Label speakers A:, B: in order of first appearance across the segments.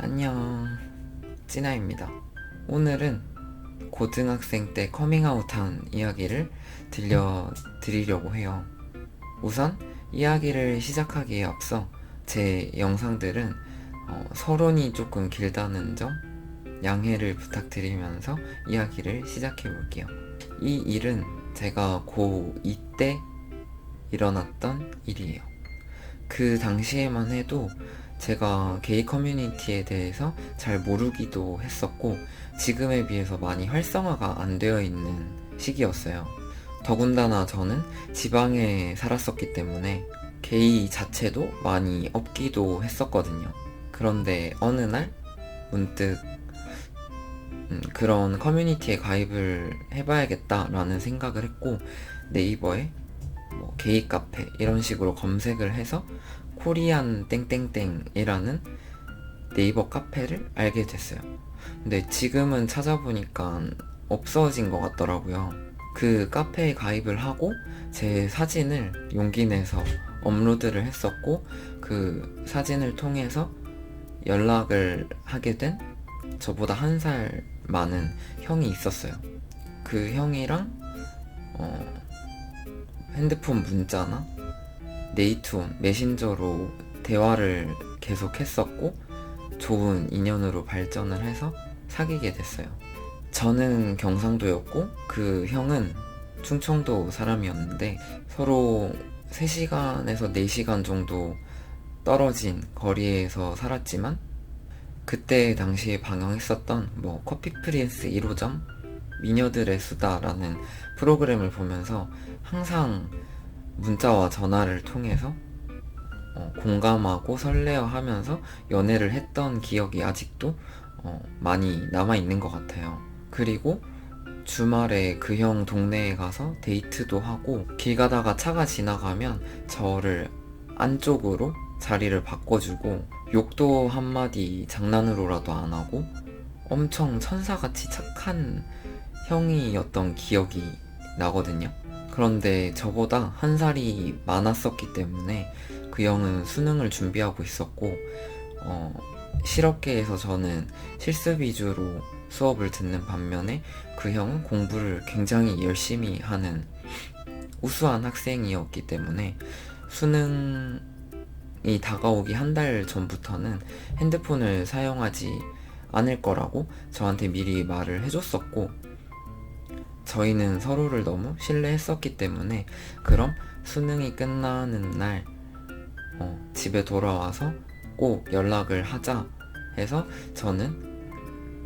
A: 안녕. 찌나입니다. 오늘은 고등학생 때 커밍아웃한 이야기를 들려드리려고 해요. 우선 이야기를 시작하기에 앞서 제 영상들은 어, 서론이 조금 길다는 점 양해를 부탁드리면서 이야기를 시작해 볼게요. 이 일은 제가 고2 때 일어났던 일이에요. 그 당시에만 해도 제가 게이 커뮤니티에 대해서 잘 모르기도 했었고 지금에 비해서 많이 활성화가 안 되어 있는 시기였어요. 더군다나 저는 지방에 살았었기 때문에 게이 자체도 많이 없기도 했었거든요. 그런데 어느 날 문득 음, 그런 커뮤니티에 가입을 해봐야겠다라는 생각을 했고 네이버에 뭐 게이 카페 이런 식으로 검색을 해서 코리안 땡땡땡이라는 네이버 카페를 알게 됐어요. 근데 지금은 찾아보니까 없어진 것 같더라고요. 그 카페에 가입을 하고 제 사진을 용기 내서 업로드를 했었고 그 사진을 통해서 연락을 하게 된 저보다 한 살 많은 형이 있었어요. 그 형이랑 어, 핸드폰 문자나 네이트온, 메신저로 대화를 계속 했었고 좋은 인연으로 발전을 해서 사귀게 됐어요. 저는 경상도였고 그 형은 충청도 사람이었는데 서로 3시간에서 4시간 정도 떨어진 거리에서 살았지만 그때 당시에 방영했었던 뭐 커피 프린스 1호점 미녀들의 수다라는 프로그램을 보면서 항상 문자와 전화를 통해서 어, 공감하고 설레어 하면서 연애를 했던 기억이 아직도 어, 많이 남아 있는 것 같아요. 그리고 주말에 그 형 동네에 가서 데이트도 하고 길 가다가 차가 지나가면 저를 안쪽으로 자리를 바꿔주고 욕도 한마디 장난으로라도 안 하고 엄청 천사같이 착한 형이었던 기억이 나거든요. 그런데 저보다 한 살이 많았었기 때문에 그 형은 수능을 준비하고 있었고 어, 실업계에서 저는 실습 위주로 수업을 듣는 반면에 그 형은 공부를 굉장히 열심히 하는 우수한 학생이었기 때문에 수능이 다가오기 한 달 전부터는 핸드폰을 사용하지 않을 거라고 저한테 미리 말을 해줬었고 저희는 서로를 너무 신뢰했었기 때문에 그럼 수능이 끝나는 날 어, 집에 돌아와서 꼭 연락을 하자 해서 저는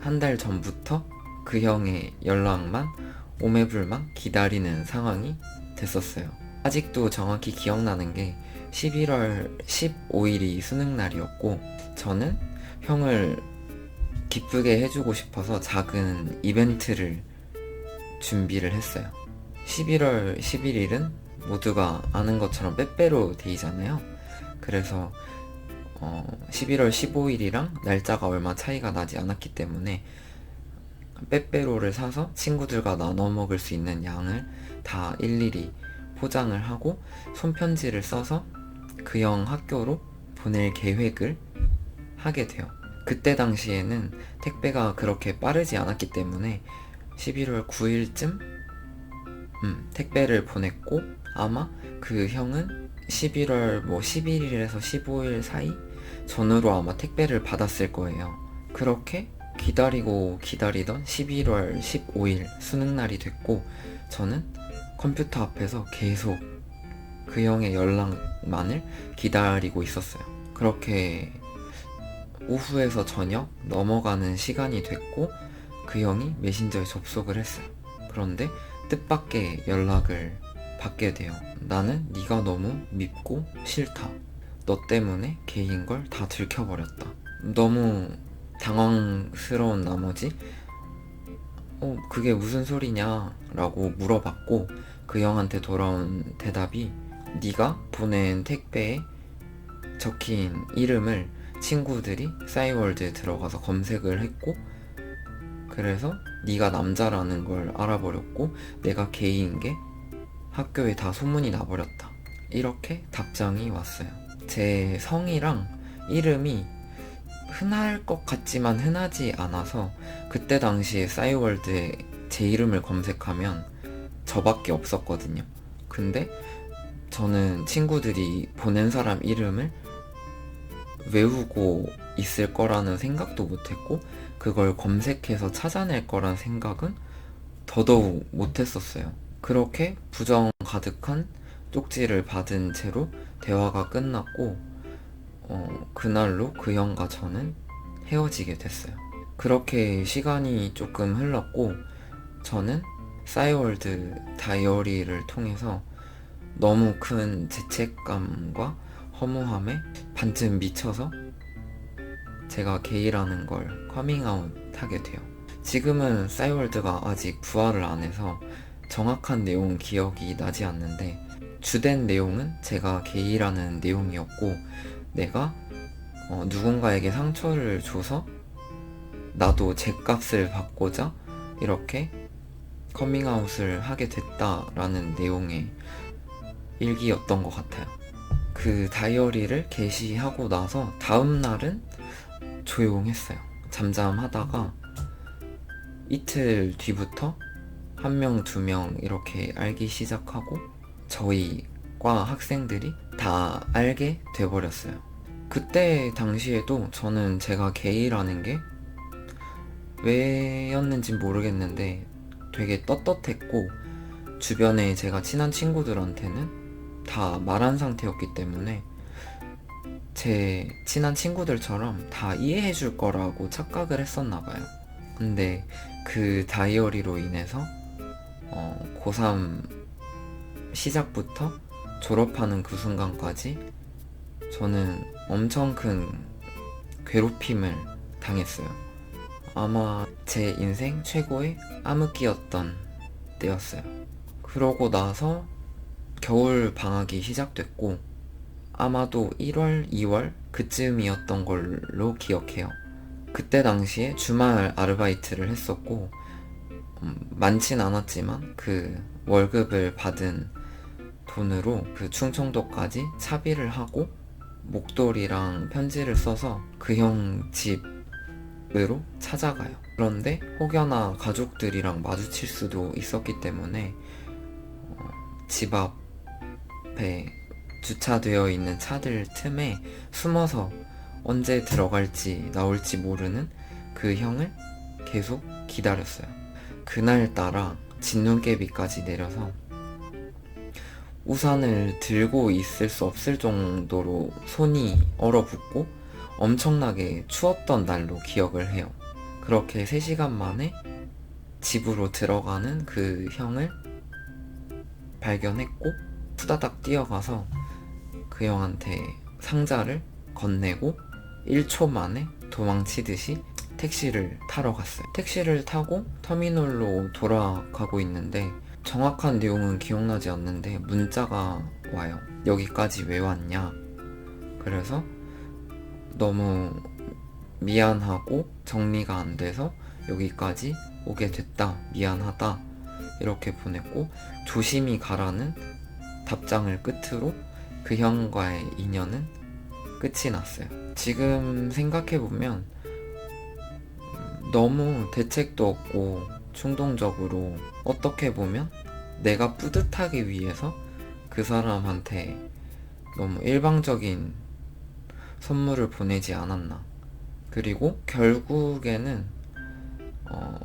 A: 한 달 전부터 그 형의 연락만 오매불망 기다리는 상황이 됐었어요. 아직도 정확히 기억나는 게 11월 15일이 수능 날이었고 저는 형을 기쁘게 해주고 싶어서 작은 이벤트를 준비를 했어요. 11월 11일은 모두가 아는 것처럼 빼빼로 데이잖아요. 그래서 어, 11월 15일이랑 날짜가 얼마 차이가 나지 않았기 때문에 빼빼로를 사서 친구들과 나눠 먹을 수 있는 양을 다 일일이 포장을 하고 손편지를 써서 그 형 학교로 보낼 계획을 하게 돼요. 그때 당시에는 택배가 그렇게 빠르지 않았기 때문에 11월 9일쯤 음, 택배를 보냈고 아마 그 형은 11월 뭐 11일에서 15일 사이 전후로 아마 택배를 받았을 거예요. 그렇게 기다리고 기다리던 11월 15일 수능 날이 됐고 저는 컴퓨터 앞에서 계속 그 형의 연락만을 기다리고 있었어요. 그렇게 오후에서 저녁 넘어가는 시간이 됐고 그 형이 메신저에 접속을 했어요. 그런데 뜻밖의 연락을 받게 돼요. 나는 네가 너무 밉고 싫다. 너 때문에 개인 걸 다 들켜버렸다. 너무 당황스러운 나머지 어 그게 무슨 소리냐 라고 물어봤고 그 형한테 돌아온 대답이 네가 보낸 택배에 적힌 이름을 친구들이 싸이월드에 들어가서 검색을 했고 그래서 네가 남자라는 걸 알아버렸고 내가 게이인 게 학교에 다 소문이 나버렸다. 이렇게 답장이 왔어요. 제 성이랑 이름이 흔할 것 같지만 흔하지 않아서 그때 당시에 싸이월드에 제 이름을 검색하면 저밖에 없었거든요. 근데 저는 친구들이 보낸 사람 이름을 외우고 있을 거라는 생각도 못했고 그걸 검색해서 찾아낼 거란 생각은 더더욱 못했었어요. 그렇게 부정 가득한 쪽지를 받은 채로 대화가 끝났고 어, 그날로 그 형과 저는 헤어지게 됐어요. 그렇게 시간이 조금 흘렀고 저는 싸이월드 다이어리를 통해서 너무 큰 죄책감과 허무함에 반쯤 미쳐서 제가 게이라는 걸 커밍아웃 하게 돼요. 지금은 싸이월드가 아직 부활을 안 해서 정확한 내용은 기억이 나지 않는데 주된 내용은 제가 게이라는 내용이었고 내가 어, 누군가에게 상처를 줘서 나도 제 값을 받고자 이렇게 커밍아웃을 하게 됐다라는 내용의 일기였던 것 같아요. 그 다이어리를 게시하고 나서 다음 날은 조용했어요. 잠잠하다가 이틀 뒤부터 한 명, 두 명 이렇게 알기 시작하고 저희 과 학생들이 다 알게 돼버렸어요. 그때 당시에도 저는 제가 게이라는 게 왜였는지 모르겠는데 되게 떳떳했고 주변에 제가 친한 친구들한테는 다 말한 상태였기 때문에 제 친한 친구들처럼 다 이해해 줄 거라고 착각을 했었나 봐요. 근데 그 다이어리로 인해서 어, 고3 시작부터 졸업하는 그 순간까지 저는 엄청 큰 괴롭힘을 당했어요. 아마 제 인생 최고의 암흑기였던 때였어요. 그러고 나서 겨울 방학이 시작됐고 아마도 1월, 2월 그쯤이었던 걸로 기억해요. 그때 당시에 주말 아르바이트를 했었고 음, 많진 않았지만 그 월급을 받은 돈으로 그 충청도까지 차비를 하고 목도리랑 편지를 써서 그 형 집으로 찾아가요. 그런데 혹여나 가족들이랑 마주칠 수도 있었기 때문에 어, 집 앞에 주차되어 있는 차들 틈에 숨어서 언제 들어갈지 나올지 모르는 그 형을 계속 기다렸어요. 그날따라 진눈깨비까지 내려서 우산을 들고 있을 수 없을 정도로 손이 얼어붙고 엄청나게 추웠던 날로 기억을 해요. 그렇게 3시간 만에 집으로 들어가는 그 형을 발견했고 후다닥 뛰어가서 그 형한테 상자를 건네고 1초 만에 도망치듯이 택시를 타러 갔어요. 택시를 타고 터미널로 돌아가고 있는데 정확한 내용은 기억나지 않는데 문자가 와요. 여기까지 왜 왔냐? 그래서 너무 미안하고 정리가 안 돼서 여기까지 오게 됐다. 미안하다. 이렇게 보냈고 조심히 가라는 답장을 끝으로 그 형과의 인연은 끝이 났어요. 지금 생각해보면 음, 너무 대책도 없고 충동적으로 어떻게 보면 내가 뿌듯하기 위해서 그 사람한테 너무 일방적인 선물을 보내지 않았나. 그리고 결국에는 어,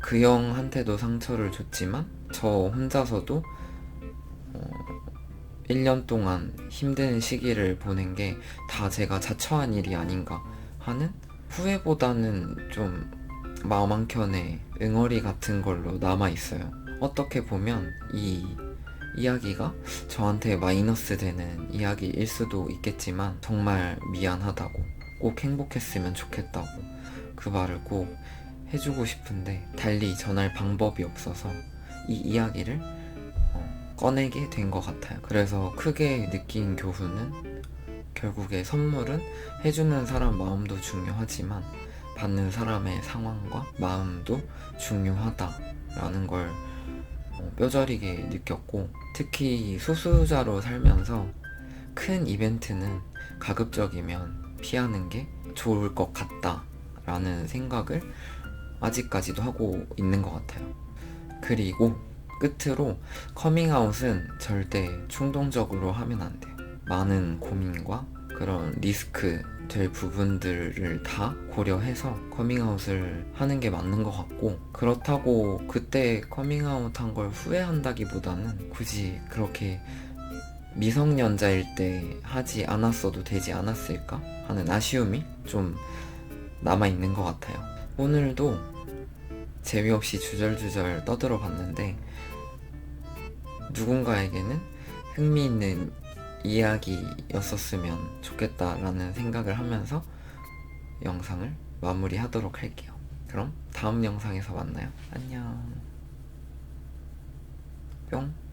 A: 그 형한테도 상처를 줬지만 저 혼자서도 어, 1년 동안 힘든 시기를 보낸 게 다 제가 자처한 일이 아닌가 하는 후회보다는 좀 마음 한켠에 응어리 같은 걸로 남아 있어요. 어떻게 보면 이 이야기가 저한테 마이너스 되는 이야기일 수도 있겠지만 정말 미안하다고 꼭 행복했으면 좋겠다고 그 말을 꼭 해주고 싶은데 달리 전할 방법이 없어서 이 이야기를 어, 꺼내게 된 것 같아요. 그래서 크게 느낀 교훈은 결국에 선물은 해주는 사람 마음도 중요하지만 받는 사람의 상황과 마음도 중요하다라는 걸 어, 뼈저리게 느꼈고 특히 소수자로 살면서 큰 이벤트는 가급적이면 피하는 게 좋을 것 같다라는 생각을 아직까지도 하고 있는 것 같아요. 그리고 끝으로 커밍아웃은 절대 충동적으로 하면 안 돼요. 많은 고민과 그런 리스크 될 부분들을 다 고려해서 커밍아웃을 하는 게 맞는 것 같고 그렇다고 그때 커밍아웃 한 걸 후회한다기보다는 굳이 그렇게 미성년자일 때 하지 않았어도 되지 않았을까 하는 아쉬움이 좀 남아 있는 것 같아요. 오늘도 재미없이 주절주절 떠들어 봤는데 누군가에게는 흥미있는 이야기였었으면 좋겠다라는 생각을 하면서 영상을 마무리하도록 할게요. 그럼 다음 영상에서 만나요. 안녕. 뿅.